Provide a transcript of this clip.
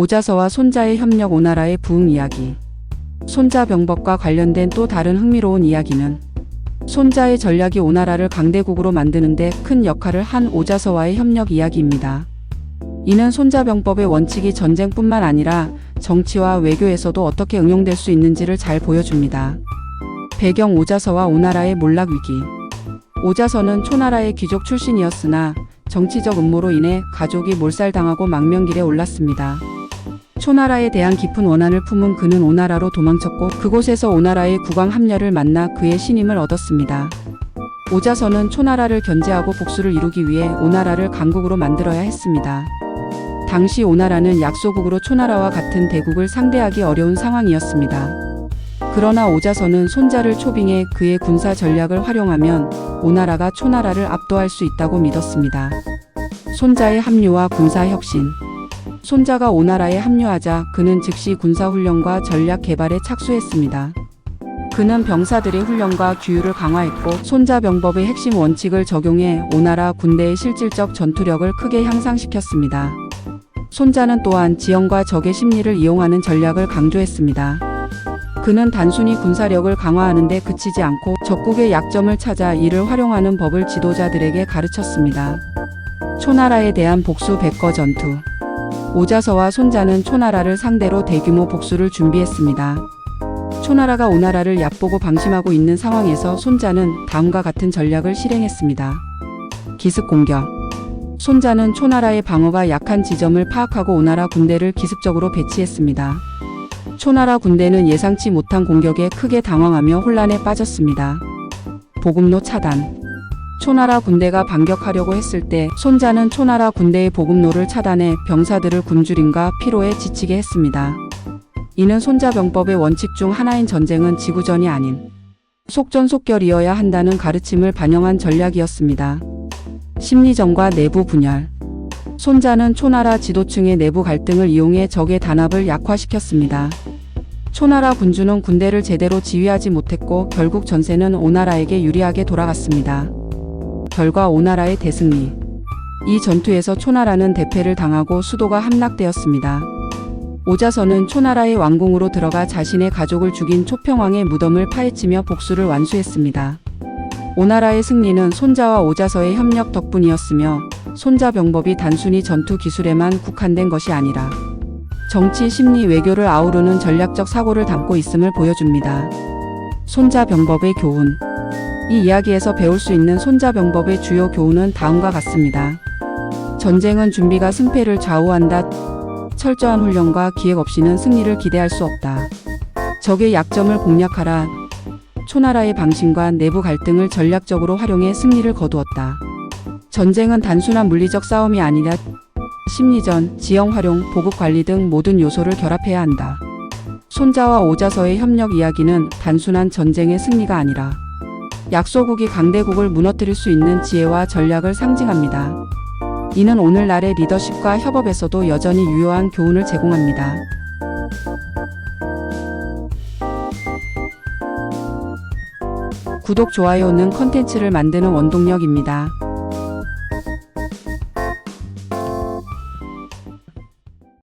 오자서와 손자의 협력 오나라의 부흥 이야기. 손자 병법과 관련된 또 다른 흥미로운 이야기는 손자의 전략이 오나라를 강대국으로 만드는데 큰 역할을 한 오자서와의 협력 이야기입니다. 이는 손자 병법의 원칙이 전쟁뿐만 아니라 정치와 외교에서도 어떻게 응용될 수 있는지를 잘 보여줍니다. 배경 오자서와 오나라의 몰락 위기. 오자서는 초나라의 귀족 출신이었으나 정치적 음모로 인해 가족이 몰살당하고 망명길에 올랐습니다. 초나라에 대한 깊은 원한을 품은 그는 오나라로 도망쳤고 그곳에서 오나라의 국왕 함려를 만나 그의 신임을 얻었습니다. 오자서는 초나라를 견제하고 복수를 이루기 위해 오나라를 강국으로 만들어야 했습니다. 당시 오나라는 약소국으로 초나라와 같은 대국을 상대하기 어려운 상황이었습니다. 그러나 오자서는 손자를 초빙해 그의 군사 전략을 활용하면 오나라가 초나라를 압도할 수 있다고 믿었습니다. 손자의 합류와 군사 혁신. 손자가 오나라에 합류하자 그는 즉시 군사 훈련과 전략 개발에 착수했습니다. 그는 병사들의 훈련과 규율을 강화했고 손자 병법의 핵심 원칙을 적용해 오나라 군대의 실질적 전투력을 크게 향상시켰습니다. 손자는 또한 지형과 적의 심리를 이용하는 전략을 강조했습니다. 그는 단순히 군사력을 강화하는 데 그치지 않고 적국의 약점을 찾아 이를 활용하는 법을 지도자들에게 가르쳤습니다. 초나라에 대한 복수 백거 전투. 오자서와 손자는 초나라를 상대로 대규모 복수를 준비했습니다. 초나라가 오나라를 얕보고 방심하고 있는 상황에서 손자는 다음과 같은 전략을 실행했습니다. 기습 공격. 손자는 초나라의 방어가 약한 지점을 파악하고 오나라 군대를 기습적으로 배치했습니다. 초나라 군대는 예상치 못한 공격에 크게 당황하며 혼란에 빠졌습니다. 보급로 차단. 초나라 군대가 반격하려고 했을 때 손자는 초나라 군대의 보급로를 차단해 병사들을 굶주림과 피로에 지치게 했습니다. 이는 손자병법의 원칙 중 하나인 전쟁은 지구전이 아닌 속전속결이어야 한다는 가르침을 반영한 전략이었습니다. 심리전과 내부 분열. 손자는 초나라 지도층의 내부 갈등을 이용해 적의 단합을 약화시켰습니다. 초나라 군주는 군대를 제대로 지휘하지 못했고 결국 전세는 오나라에게 유리하게 돌아갔습니다. 결과 오나라의 대승리. 이 전투에서 초나라는 대패를 당하고 수도가 함락되었습니다. 오자서는 초나라의 왕궁으로 들어가 자신의 가족을 죽인 초평왕의 무덤을 파헤치며 복수를 완수했습니다. 오나라의 승리는 손자와 오자서의 협력 덕분이었으며 손자 병법이 단순히 전투 기술에만 국한된 것이 아니라 정치, 심리, 외교를 아우르는 전략적 사고를 담고 있음을 보여줍니다. 손자 병법의 교훈. 이 이야기에서 배울 수 있는 손자 병법의 주요 교훈은 다음과 같습니다. 전쟁은 준비가 승패를 좌우한다. 철저한 훈련과 기획 없이는 승리를 기대할 수 없다. 적의 약점을 공략하라. 초나라의 방심과 내부 갈등을 전략적으로 활용해 승리를 거두었다. 전쟁은 단순한 물리적 싸움이 아니라 심리전, 지형 활용, 보급 관리 등 모든 요소를 결합해야 한다. 손자와 오자서의 협력 이야기는 단순한 전쟁의 승리가 아니라 약소국이 강대국을 무너뜨릴 수 있는 지혜와 전략을 상징합니다. 이는 오늘날의 리더십과 협업에서도 여전히 유효한 교훈을 제공합니다. 구독, 좋아요는 컨텐츠를 만드는 원동력입니다.